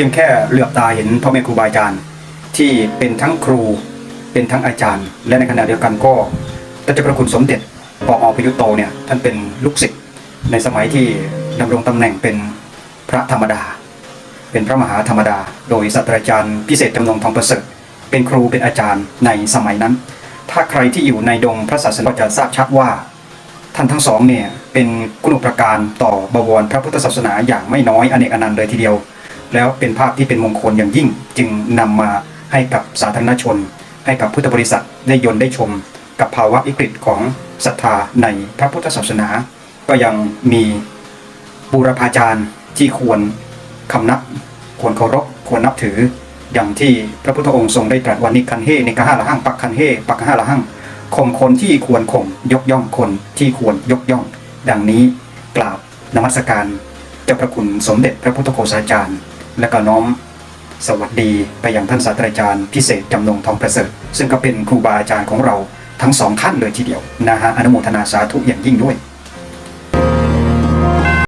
พียงแค่เหลือบตาเห็นพ่อแม่ครูบาอาจารย์ ที่เป็นทั้งครูเป็นทั้งอาจารย์ และในขณะเดียวกันก็ท่านเจ้าพระคุณสมเด็จปออพยุโตเนี่ยท่านเป็นลูกศิษย์ในสมัยที่ดำรงตำแหน่งเป็นพระธรรมดา เป็นพระมหาธรรมดา โดยศาสตราจารย์พิเศษจำนงทองประเสริฐเป็นครูเป็นอาจารย์ในสมัยนั้น ถ้าใครที่อยู่ในดงพระศาสนาจะทราบชัดว่า ท่านทั้งสองเนี่ยเป็นคุณุปการต่อบวรพระพุทธศาสนาอย่างไม่น้อยอเนกอนันต์เลยทีเดียว แล้วเป็นภาพที่เป็นมงคลอย่างยิ่ง จึงนำมาให้กับสาธารณชน ให้กับพุทธบริษัทได้ยนต์ได้ชม กับภาวะวิกฤตของศรัทธาในพระพุทธศาสนา ก็ยังมีบูรพาจารย์ที่ควรคำนับควรเคารพควรนับถือ อย่างที่พระพุทธองค์ทรงได้ตรัสวันนิคันเฮในกะห้าละหังปักคันเฮปักห้าละหังข่มคนที่ควรข่มยกย่องคนที่ควรยกย่อง ดังนี้กราบนมัสการ เจ้าพระคุณสมเด็จพระพุทธโฆษาจารย์ และก็น้อมสวัสดีไปยังท่านศาสตราจารย์พิเศษจำนงทองประเสริฐ ซึ่งก็เป็นครูบาอาจารย์ของเราทั้งสองท่านเลยทีเดียวนะฮะอนุโมทนาสาธุอย่างยิ่งด้วย